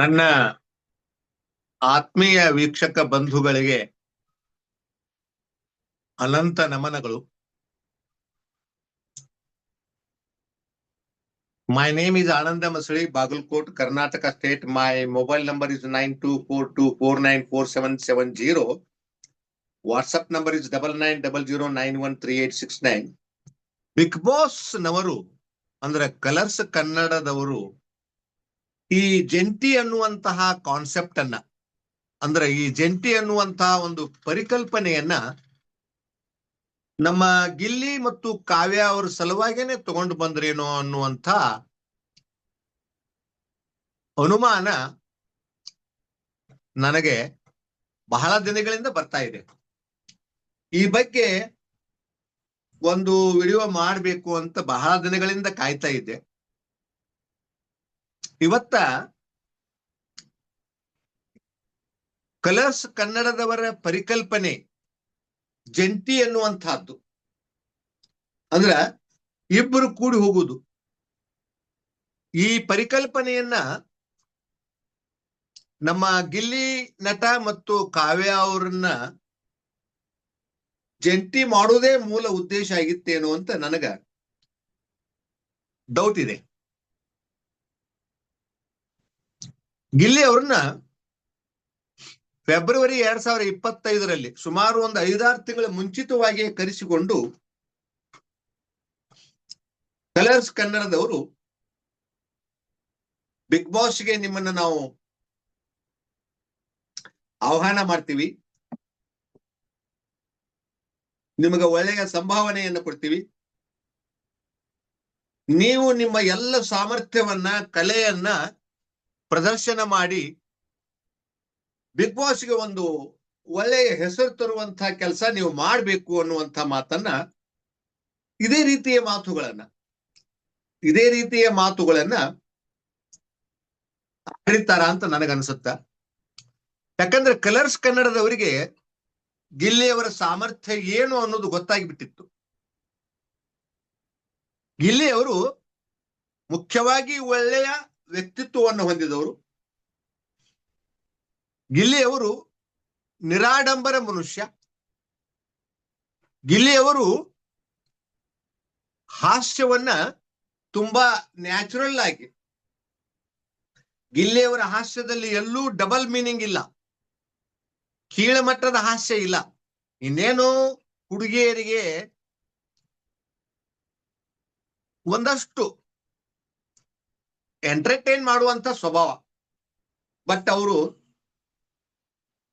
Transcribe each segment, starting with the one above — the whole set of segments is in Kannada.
ನನ್ನ ಆತ್ಮೀಯ ವೀಕ್ಷಕ ಬಂಧುಗಳಿಗೆ ಅನಂತ ನಮನಗಳು. My name is Ananda Masali Bagalkot Karnataka state my mobile number is nine two four two four nine four seven seven zero WhatsApp number is double nine double zero nine one three eight six nine Big Boss ನವರು, ಅಂದ್ರೆ ಕಲರ್ಸ್ ಕನ್ನಡದವರು ಈ ಜಂಟಿ ಅನ್ನುವಂತಹ ಕಾನ್ಸೆಪ್ಟ್ ಅನ್ನ, ಅಂದ್ರೆ ಈ ಜಂಟಿ ಅನ್ನುವಂತಹ ಒಂದು ಪರಿಕಲ್ಪನೆಯನ್ನ ನಮ್ಮ ಗಿಲ್ಲಿ ಮತ್ತು ಕಾವ್ಯ ಅವರ ಸಲುವಾಗೇನೆ ತಗೊಂಡು ಬಂದ್ರೇನೋ ಅನ್ನುವಂತ ಅನುಮಾನ ನನಗೆ ಬಹಳ ದಿನಗಳಿಂದ ಬರ್ತಾ ಇದೆ. ಈ ಬಗ್ಗೆ ಒಂದು ವಿಡಿಯೋ ಮಾಡಬೇಕು ಅಂತ ಬಹಳ ದಿನಗಳಿಂದ ಕಾಯ್ತಾ ಇದ್ದೆ. ಇವತ್ತ ಕಲರ್ಸ್ ಕನ್ನಡದವರ ಪರಿಕಲ್ಪನೆ ಜಂಟಿ ಅನ್ನುವಂತಹದ್ದು ಅಂದ್ರ ಇಬ್ಬರು ಕೂಡಿ ಹೋಗುವುದು ಈ ಪರಿಕಲ್ಪನೆಯನ್ನ ನಮ್ಮ ಗಿಲ್ಲಿ ನಟ ಮತ್ತು ಕಾವ್ಯ ಅವರನ್ನ ಜಂಟಿ ಮಾಡುವುದೇ ಮೂಲ ಉದ್ದೇಶ ಆಗಿತ್ತೇನೋ ಅಂತ ನನಗ ಡೌಟ್ ಇದೆ. ಗಿಲ್ಲಿ ಅವ್ರನ್ನ ಫೆಬ್ರವರಿ ಎರಡ್ ಸಾವಿರದ ಇಪ್ಪತ್ತೈದರಲ್ಲಿ ಸುಮಾರು ಒಂದು ಐದಾರು ತಿಂಗಳ ಮುಂಚಿತವಾಗಿ ಕರೆಸಿಕೊಂಡು ಕಲರ್ಸ್ ಕನ್ನಡದವರು ಬಿಗ್ ಬಾಸ್ಗೆ ನಿಮ್ಮನ್ನ ನಾವು ಆಹ್ವಾನ ಮಾಡ್ತೀವಿ. ನಿಮಗೆ ಒಳ್ಳೆಯ ಸಂಭಾವನೆಯನ್ನು ಕೊಡ್ತೀವಿ. ನೀವು ನಿಮ್ಮ ಎಲ್ಲ ಸಾಮರ್ಥ್ಯವನ್ನ, ಕಲೆಯನ್ನ ಪ್ರದರ್ಶನ ಮಾಡಿ ಬಿಗ್ ಬಾಸ್ಗೆ ಒಂದು ಒಳ್ಳೆಯ ಹೆಸರು ತರುವಂತಹ ಕೆಲಸ ನೀವು ಮಾಡಬೇಕು ಅನ್ನುವಂಥ ಮಾತನ್ನ ಇದೇ ರೀತಿಯ ಮಾತುಗಳನ್ನ, ಇದೇ ರೀತಿಯ ಮಾತುಗಳನ್ನ ಆಡಿತಾರ ಅಂತ ನನಗನ್ಸುತ್ತ? ಯಾಕಂದ್ರೆ ಕಲರ್ಸ್ ಕನ್ನಡದವರಿಗೆ ಗಿಲ್ಲಿಯವರ ಸಾಮರ್ಥ್ಯ ಏನು ಅನ್ನೋದು ಗೊತ್ತಾಗಿಬಿಟ್ಟಿತ್ತು. ಗಿಲ್ಲಿಯವರು ಮುಖ್ಯವಾಗಿ ಒಳ್ಳೆಯ ವ್ಯಕ್ತಿತ್ವವನ್ನು ಹೊಂದಿದವರು. ಗಿಲ್ಲಿಯವರು ನಿರಾಡಂಬರ ಮನುಷ್ಯ. ಗಿಲ್ಲಿಯವರು ಹಾಸ್ಯವನ್ನ ತುಂಬಾ ನ್ಯಾಚುರಲ್ ಆಗಿ. ಗಿಲ್ಲಿಯವರ ಹಾಸ್ಯದಲ್ಲಿ ಎಲ್ಲೂ ಡಬಲ್ ಮೀನಿಂಗ್ ಇಲ್ಲ. ಕೀಳಮಟ್ಟದ ಹಾಸ್ಯ ಇಲ್ಲ. ಇನ್ನೇನು ಹುಡುಗಿಯರಿಗೆ ಒಂದಷ್ಟು ಎಂಟರ್ಟೈನ್ ಮಾಡುವಂತ ಸ್ವಭಾವ. ಬಟ್ ಅವರು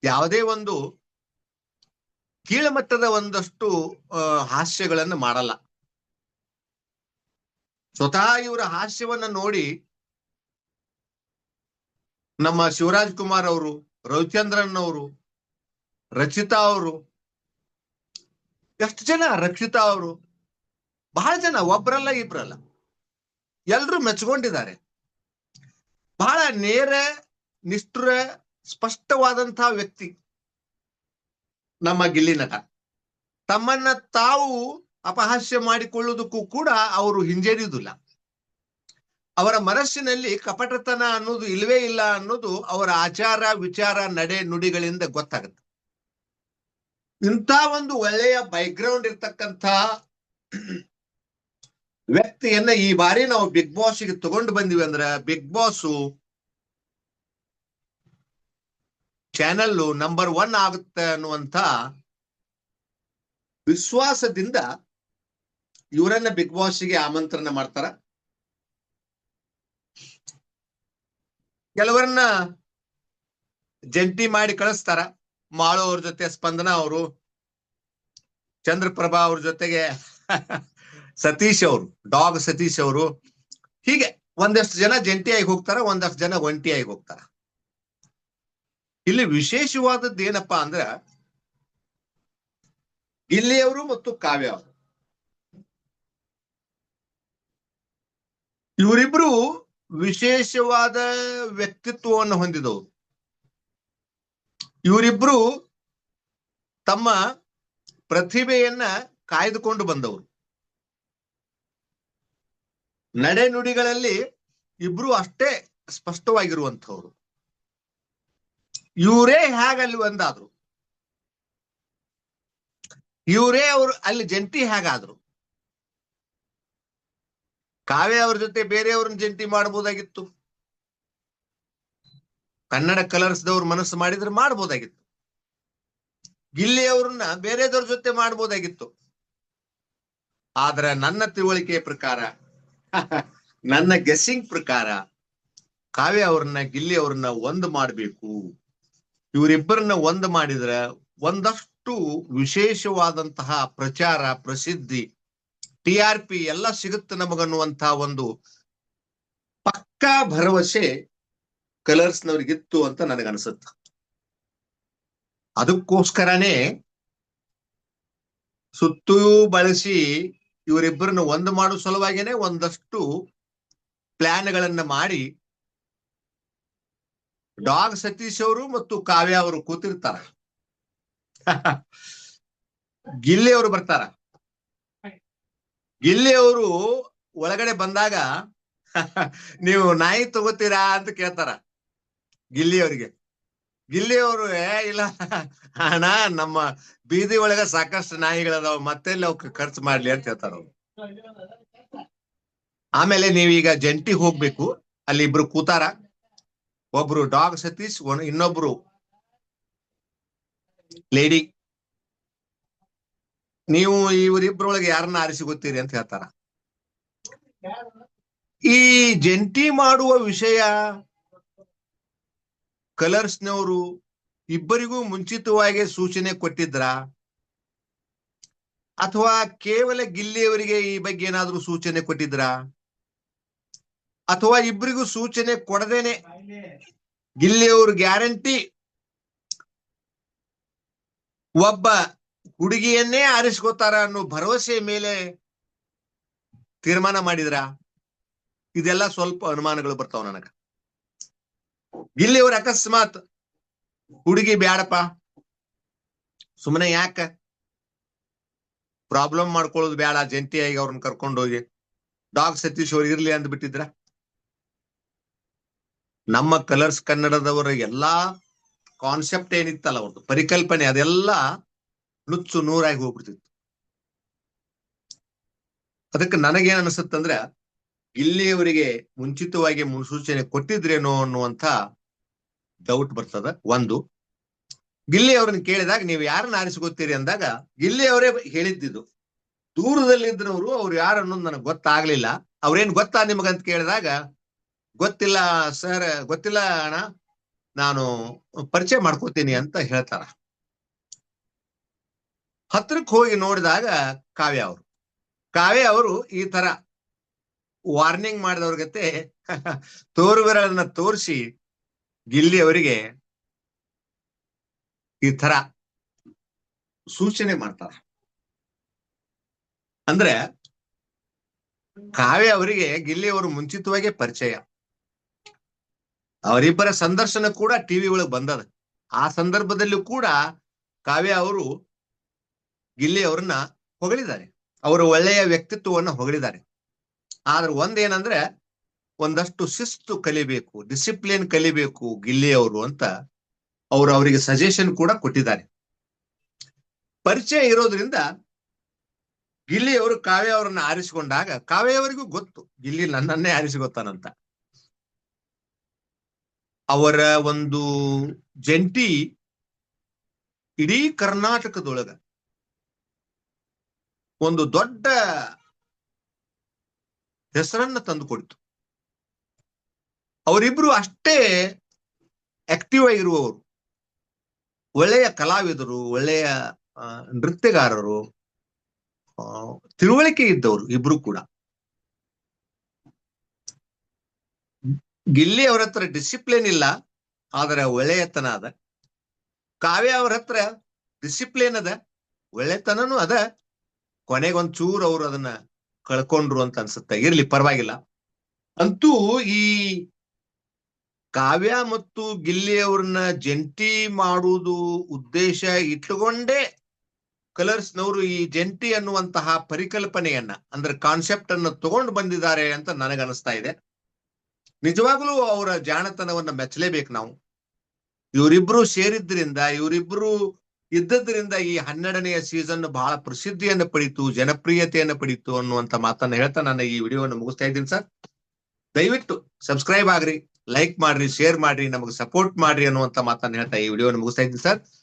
ಯಾವುದೇ ಒಂದು ಕೀಳಮಟ್ಟದ ಒಂದಷ್ಟು ಹಾಸ್ಯಗಳನ್ನು ಮಾಡಲ್ಲ. ಸ್ವತಃ ಇವರ ಹಾಸ್ಯವನ್ನ ನೋಡಿ ನಮ್ಮ ಶಿವರಾಜ್ ಕುಮಾರ್ ಅವರು, ರವಿಚಂದ್ರನ್ ಅವರು, ರಚಿತಾ ಅವರು, ಎಷ್ಟು ಜನ ರಕ್ಷಿತಾ ಅವರು, ಬಹಳ ಜನ, ಒಬ್ರಲ್ಲ ಇಬ್ರಲ್ಲ, ಎಲ್ರು ಮೆಚ್ಕೊಂಡಿದ್ದಾರೆ. ಬಹಳ ನೇರ, ನಿಷ್ಠುರ ಸ್ಪಷ್ಟವಾದಂತಹ ವ್ಯಕ್ತಿ ನಮ್ಮ ಗಿಲ್ಲಿ ನಟ. ತಮ್ಮನ್ನ ತಾವು ಅಪಹಾಸ್ಯ ಮಾಡಿಕೊಳ್ಳುವುದಕ್ಕೂ ಕೂಡ ಅವರು ಹಿಂಜರಿಯುವುದಿಲ್ಲ. ಅವರ ಮನಸ್ಸಿನಲ್ಲಿ ಕಪಟತನ ಅನ್ನೋದು ಇಲ್ವೇ ಇಲ್ಲ ಅನ್ನೋದು ಅವರ ಆಚಾರ, ವಿಚಾರ, ನಡೆ, ನುಡಿಗಳಿಂದ ಗೊತ್ತಾಗುತ್ತೆ. ಇಂಥ ಒಂದು ಒಳ್ಳೆಯ ಬ್ಯಾಕ್ಗ್ರೌಂಡ್ ಇರ್ತಕ್ಕಂಥ ವ್ಯಕ್ತಿಯನ್ನ ಈ ಬಾರಿ ನಾವು ಬಿಗ್ ಬಾಸ್ಗೆ ತಗೊಂಡು ಬಂದಿವಿ ಅಂದ್ರ Big Boss channel number one ಆಗುತ್ತೆ ಅನ್ನುವಂತ ವಿಶ್ವಾಸದಿಂದ ಇವರನ್ನ ಬಿಗ್ ಬಾಸ್ಗೆ ಆಮಂತ್ರಣ ಮಾಡ್ತಾರ. ಕೆಲವರನ್ನ ಜಂಟಿ ಮಾಡಿ ಕಳಿಸ್ತಾರ. ಮಾಳು ಅವ್ರ ಜೊತೆ ಸ್ಪಂದನ ಅವರು, ಚಂದ್ರಪ್ರಭಾ ಅವ್ರ ಜೊತೆಗೆ ಸತೀಶ್ ಅವರು, ಡಾಗ್ ಸತೀಶ್ ಅವರು. ಹೀಗೆ ಒಂದಷ್ಟು ಜನ ಜಂಟಿಯಾಗಿ ಹೋಗ್ತಾರ, ಒಂದಷ್ಟು ಜನ ಒಂಟಿಯಾಗಿ ಹೋಗ್ತಾರ. ಇಲ್ಲಿ ವಿಶೇಷವಾದದ್ದು ಏನಪ್ಪಾ ಅಂದ್ರ ಇಲ್ಲಿಯವರು ಮತ್ತು ಕಾವ್ಯ ಅವರು. ಇವರಿಬ್ರು ವಿಶೇಷವಾದ ವ್ಯಕ್ತಿತ್ವವನ್ನು ಹೊಂದಿದವರು. ಇವರಿಬ್ರು ತಮ್ಮ ಪ್ರತಿಭೆಯನ್ನ ಕಾಯ್ದುಕೊಂಡು ಬಂದವರು. ನಡೆ ನುಡಿಗಳಲ್ಲಿ ಇಬ್ರು ಅಷ್ಟೇ ಸ್ಪಷ್ಟವಾಗಿರುವಂಥವ್ರು. ಇವರೇ ಹೇಗೆ ಅಲ್ಲಿ ಒಂದಾದ್ರು? ಇವರೇ ಅವರು ಅಲ್ಲಿ ಜಂಟಿ ಹೇಗಾದ್ರು? ಕಾವ್ಯ ಅವ್ರ ಜೊತೆ ಬೇರೆಯವ್ರನ್ನ ಜಂಟಿ ಮಾಡಬಹುದಾಗಿತ್ತು ಕನ್ನಡ ಕಲರ್ಸ್ದವ್ರ ಮನಸ್ಸು ಮಾಡಿದ್ರೆ ಮಾಡಬಹುದಾಗಿತ್ತು ಗಿಲ್ಲಿ ಅವ್ರನ್ನ ಬೇರೆದವ್ರ ಜೊತೆ ಮಾಡಬಹುದಾಗಿತ್ತು ಆದ್ರೆ ನನ್ನ ತಿಳುವಳಿಕೆಯ ಪ್ರಕಾರ ನನ್ನ ಗೆಸ್ಸಿಂಗ್ ಪ್ರಕಾರ ಕಾವ್ಯ ಅವ್ರನ್ನ, ಗಿಲ್ಲಿ ಅವ್ರನ್ನ ಒಂದ್ ಮಾಡ್ಬೇಕು. ಇವರಿಬ್ಬರನ್ನ ಒಂದ್ ಮಾಡಿದ್ರ ಒಂದಷ್ಟು ವಿಶೇಷವಾದಂತಹ ಪ್ರಚಾರ, ಪ್ರಸಿದ್ಧಿ, ಟಿ ಆರ್ ಪಿ ಎಲ್ಲ ಸಿಗುತ್ತೆ ನಮಗನ್ನುವಂತಹ ಒಂದು ಪಕ್ಕಾ ಭರವಸೆ ಕಲರ್ಸ್ ನವ್ರಿಗಿತ್ತು ಅಂತ ನನಗನ್ಸುತ್ತ. ಅದಕ್ಕೋಸ್ಕರನೇ ಸುತ್ತೂ ಬಳಸಿ ಇವರಿಬ್ಬರನ್ನ ಒಂದು ಮಾಡೋ ಸಲುವಾಗಿನೇ ಒಂದಷ್ಟು ಪ್ಲಾನ್ಗಳನ್ನ ಮಾಡಿ ಡಾಗ್ ಸತೀಶ್ ಅವರು ಮತ್ತು ಕಾವ್ಯ ಅವರು ಕೂತಿರ್ತಾರ. ಗಿಲ್ಲಿ ಅವರು ಬರ್ತಾರ. ಗಿಲ್ಲಿ ಅವರು ಒಳಗಡೆ ಬಂದಾಗ ನೀವು ನಾಯಿ ತಗೋತೀರಾ ಅಂತ ಕೇಳ್ತಾರ ಗಿಲ್ಲಿ ಅವರಿಗೆ. ಗಿಲ್ಲಿ ಅವರು ಏ, ಇಲ್ಲ. ಅಣ್ಣ, ನಮ್ಮ ಬೀದಿ ಒಳಗ ಸಾಕಷ್ಟು ನಾಯಿಗಳದಾವ, ಮತ್ತೆಲ್ಲಿ ಅವಕ್ಕೆ ಖರ್ಚು ಮಾಡ್ಲಿ ಅಂತ ಹೇಳ್ತಾರ ಅವ್ರು. ಆಮೇಲೆ ನೀವೀಗ ಜಂಟಿ ಹೋಗ್ಬೇಕು, ಅಲ್ಲಿ ಇಬ್ರು ಕೂತಾರ. ಒಬ್ರು ಡಾಗ್ ಸತೀಶ್ ಇನ್ನೊಬ್ರು ಲೇಡಿ. ನೀವು ಇವರಿಬ್ರೊಳಗೆ ಯಾರನ್ನ ಆರಿಸಿ ಗೊತ್ತೀರಿ ಅಂತ ಹೇಳ್ತಾರ. ಈ ಜಂಟಿ ಮಾಡುವ ವಿಷಯ ಕಲರ್ಸ್ನವರು ಇಬ್ಬರಿಗೂ ಮುಂಚಿತವಾಗಿ ಸೂಚನೆ ಕೊಟ್ಟಿದ್ರ? ಅಥವಾ ಕೇವಲ ಗಿಲ್ಲಿಯವರಿಗೆ ಈ ಬಗ್ಗೆ ಏನಾದರೂ ಸೂಚನೆ ಕೊಟ್ಟಿದ್ರ? ಅಥವಾ ಇಬ್ಬರಿಗೂ ಸೂಚನೆ ಕೊಡದೇನೆ ಗಿಲ್ಲಿಯವರು ಗ್ಯಾರಂಟಿ? ಒಬ್ಬ ಹುಡುಗಿಯನ್ನೇ ಆರಿಸ್ಕೋತಾರ ಅನ್ನೋ ಭರವಸೆ ಮೇಲೆ ತೀರ್ಮಾನ ಮಾಡಿದ್ರ? ಇದೆಲ್ಲ ಸ್ವಲ್ಪ ಅನುಮಾನಗಳು ಬರ್ತಾವ ನನಗ. ಗಿಲ್ಲಿಯವ್ರ ಅಕಸ್ಮಾತ್ ಹುಡುಗಿ ಬ್ಯಾಡಪ್ಪ. ಸುಮ್ಮನೆ ಯಾಕ? ಪ್ರಾಬ್ಲಮ್ ಮಾಡ್ಕೊಳ್ಳೋದು ಬೇಡ ಜಂಟಿಯಾಗಿ ಅವ್ರನ್ನ ಕರ್ಕೊಂಡು ಹೋಗಿ. ಡಾಗ್ ಸತೀಶ್ ಅವ್ರು ಇರ್ಲಿ ಅಂದ್ಬಿಟ್ಟಿದ್ರ ನಮ್ಮ ಕಲರ್ಸ್ ಕನ್ನಡದವರ ಎಲ್ಲಾ ಕಾನ್ಸೆಪ್ಟ್ ಏನಿತ್ತಲ್ಲ ಅವ್ರದ್ದು ಪರಿಕಲ್ಪನೆ ಅದೆಲ್ಲ ನುಚ್ಚು ನೂರಾಗಿ ಹೋಗ್ಬಿಡ್ತಿತ್ತು. ಅದಕ್ಕೆ ನನಗೇನ್ ಅನಿಸುತ್ತಂದ್ರ ಇಲ್ಲಿಯವರಿಗೆ ಮುಂಚಿತವಾಗಿ ಮುನ್ಸೂಚನೆ ಕೊಟ್ಟಿದ್ರೇನೋ ಅನ್ನುವಂತ ಡೌಟ್ ಬರ್ತದ. ಒಂದು ಗಿಲ್ಲಿ ಅವ್ರನ್ನ ಕೇಳಿದಾಗ ನೀವು ಯಾರನ್ನ ಆರಿಸ್ಕೋತೀರಿ ಅಂದಾಗ ಗಿಲ್ಲಿ ಅವರೇ ಹೇಳಿದ್ದಿದ್ದು ದೂರದಲ್ಲಿದ್ದನವರು, ಅವ್ರು ಯಾರು ಅನ್ನೋದು ನನಗೆ ಗೊತ್ತಾಗ್ಲಿಲ್ಲ. ಅವ್ರೇನ್ ಗೊತ್ತಾ ನಿಮಗಂತ ಕೇಳಿದಾಗ, ಗೊತ್ತಿಲ್ಲ ಸರ್, ಗೊತ್ತಿಲ್ಲ ಅಣ್ಣ, ನಾನು ಪರಿಚಯ ಮಾಡ್ಕೋತೀನಿ ಅಂತ ಹೇಳ್ತಾರ. ಹತ್ರಕ್ಕೆ ಹೋಗಿ ನೋಡಿದಾಗ ಕಾವ್ಯ ಅವರು. ಕಾವ್ಯ ಅವರು ಈ ತರ ವಾರ್ನಿಂಗ್ ಮಾಡಿದವ್ರ ಗತೆ ತೋರು ಬೆರಳನ್ನ ತೋರಿಸಿ ಗಿಲ್ಲಿ ಅವರಿಗೆ ಈ ತರ ಸೂಚನೆ ಮಾಡ್ತಾರ. ಅಂದ್ರೆ ಕಾವ್ಯ ಅವರಿಗೆ ಗಿಲ್ಲಿ ಅವರು ಮುಂಚಿತವಾಗಿ ಪರಿಚಯ. ಅವರಿಬ್ಬರ ಸಂದರ್ಶನ ಕೂಡ ಟಿವಿ ಒಳಗೆ ಬಂದದ. ಆ ಸಂದರ್ಭದಲ್ಲೂ ಕೂಡ ಕಾವ್ಯ ಅವರು ಗಿಲ್ಲಿ ಅವ್ರನ್ನ ಹೊಗಳಿದ್ದಾರೆ. ಅವರ ಒಳ್ಳೆಯ ವ್ಯಕ್ತಿತ್ವವನ್ನ ಹೊಗಳಿದ್ದಾರೆ. ಆದ್ರೆ ಒಂದೇನಂದ್ರೆ ಒಂದಷ್ಟು ಶಿಸ್ತು ಕಲಿಬೇಕು ಡಿಸಿಪ್ಲಿನ್ ಕಲಿಬೇಕು ಗಿಲ್ಲಿ ಅವರು ಅಂತ ಅವರು ಅವರಿಗೆ ಸಜೆಷನ್ ಕೂಡ ಕೊಟ್ಟಿದ್ದಾರೆ. ಪರಿಚಯ ಇರೋದ್ರಿಂದ ಗಿಲ್ಲಿ ಅವರು ಕಾವ್ಯ ಅವರನ್ನ ಆರಿಸಿಕೊಂಡಾಗ ಕಾವ್ಯ ಅವರಿಗೂ ಗೊತ್ತು, ಗಿಲ್ಲಿ ನನ್ನನ್ನೇ ಆರಿಸಿಕೊತಾನಂತ. ಅವರ ಒಂದು ಜಂಟಿ ಇಡೀ ಕರ್ನಾಟಕದೊಳಗ ಒಂದು ದೊಡ್ಡ ಹೆಸರನ್ನ ತಂದು ಕೊಡ್ತು ಅವರಿಬ್ರು ಅಷ್ಟೇ ಆಕ್ಟಿವ್ ಆಗಿರುವವರು ಒಳ್ಳೆಯ ಕಲಾವಿದರು, ಒಳ್ಳೆಯ ನೃತ್ಯಗಾರರು ತಿಳುವಳಿಕೆ ಇದ್ದವರು ಇಬ್ರು ಕೂಡ. ಗಿಲ್ಲಿ ಅವರ ಹತ್ರ ಡಿಸಿಪ್ಲಿನ್ ಇಲ್ಲ, ಆದರೆ ಒಳ್ಳೆಯತನ ಅದ. ಕಾವ್ಯ ಅವರ ಹತ್ರ ಡಿಸಿಪ್ಲಿನ್ ಅದ, ಒಳ್ಳೆತನನೂ ಅದ. ಕೊನೆಗೊಂಚೂರು ಅವರು ಅದನ್ನ ಕಳ್ಕೊಂಡ್ರು ಅಂತ ಅನ್ಸುತ್ತೆ. ಇರ್ಲಿ, ಪರವಾಗಿಲ್ಲ. ಅಂತೂ ಈ ಕಾವ್ಯ ಮತ್ತು ಗಿಲ್ಲಿಯವ್ರನ್ನ ಜಂಟಿ ಮಾಡುವುದು ಉದ್ದೇಶ ಇಟ್ಟುಕೊಂಡೇ ಕಲರ್ಸ್ನವರು ಈ ಜಂಟಿ ಅನ್ನುವಂತಹ ಪರಿಕಲ್ಪನೆಯನ್ನ, ಅಂದ್ರೆ ಕಾನ್ಸೆಪ್ಟ್ ಅನ್ನು ತಗೊಂಡು ಬಂದಿದ್ದಾರೆ ಅಂತ ನನಗನ್ನಿಸ್ತಾ ಇದೆ. ನಿಜವಾಗ್ಲೂ ಅವರ ಜಾಣತನವನ್ನ ಮೆಚ್ಚಲೇಬೇಕು ನಾವು. ಇವರಿಬ್ರು ಸೇರಿದ್ರಿಂದ, ಇವರಿಬ್ರು ಇದ್ದದ್ರಿಂದ ಈ ಹನ್ನೆರಡನೆಯ ಸೀಸನ್ ಬಹಳ ಪ್ರಸಿದ್ಧಿಯನ್ನು ಪಡಿತು, ಜನಪ್ರಿಯತೆಯನ್ನು ಪಡಿತು ಅನ್ನುವಂತ ಮಾತನ್ನ ಹೇಳ್ತಾ ನಾನು ಈ ವಿಡಿಯೋವನ್ನು ಮುಗಿಸ್ತಾ ಇದ್ದೀನಿ ಸರ್. ದಯವಿಟ್ಟು ಸಬ್ಸ್ಕ್ರೈಬ್ ಆಗ್ರಿ ಲೈಕ್ ಮಾಡ್ರಿ ಶೇರ್ ಮಾಡ್ರಿ, ನಮಗೆ ಸಪೋರ್ಟ್ ಮಾಡ್ರಿ ಅನ್ನುವಂತ ಮಾತನ್ನ ಹೇಳ್ತಾ ಈ ವಿಡಿಯೋವನ್ನು ಮುಗಿಸ್ತಾ ಇದ್ದೀನಿ ಸರ್.